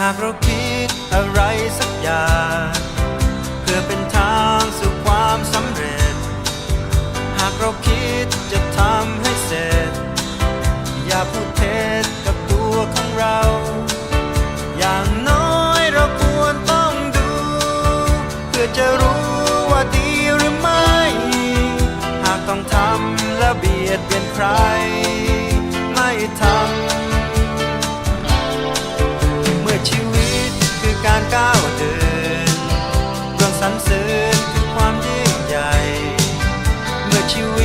หากเราคิดอะไรสักอย่าง เพื่อเป็นทางสู่ความสำเร็จ หากเราคิดจะทำให้เสร็จ อย่าพูดเท็จกับตัวของเรา อย่างน้อยเราควรต้องดู เพื่อจะรู้ว่าดีหรือไม่ หากต้องทำและเบียดเบียนใคร เ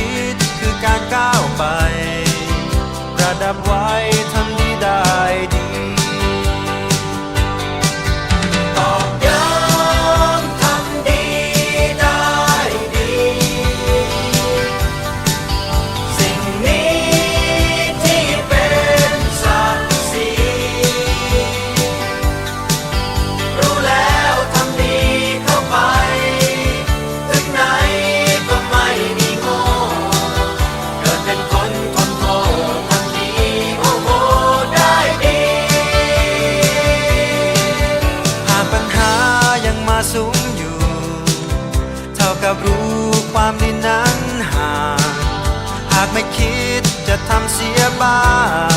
กับรู้ความดีนั้นห่าง หากไม่คิดจะทำเสียบ้าง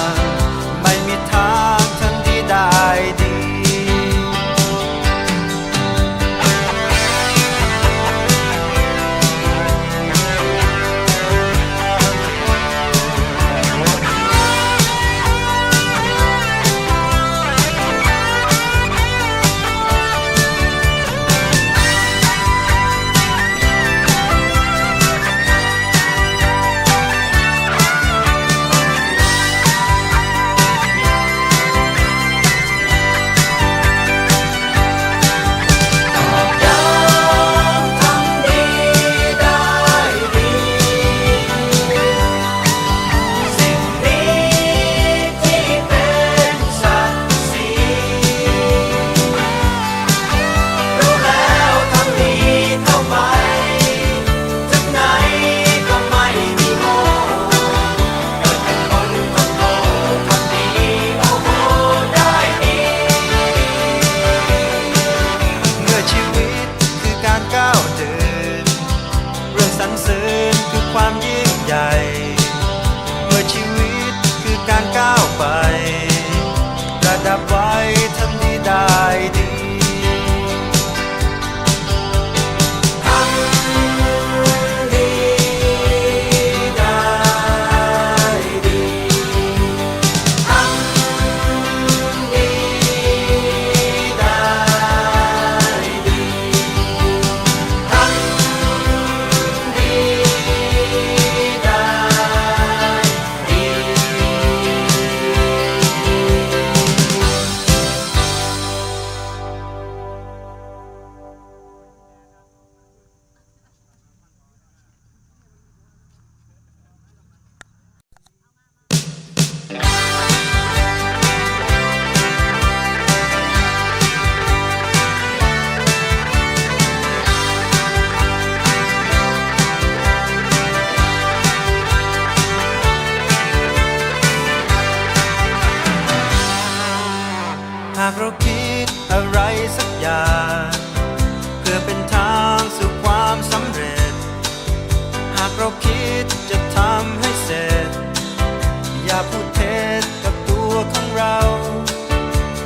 เรา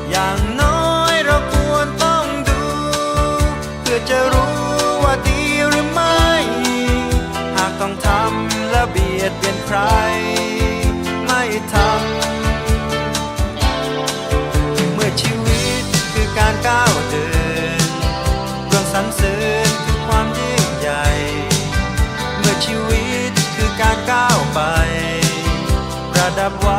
อย่างน้อยเราควรต้องดู เพื่อจะรู้ว่าดีหรือไม่ หากต้องทำและเบียดเบียนใคร ไม่ทำ เมื่อชีวิตคือการก้าวเดินเรื่องสรรเสริญคือความยิ่งใหญ่ เมื่อชีวิตคือการก้าวไประดับไว้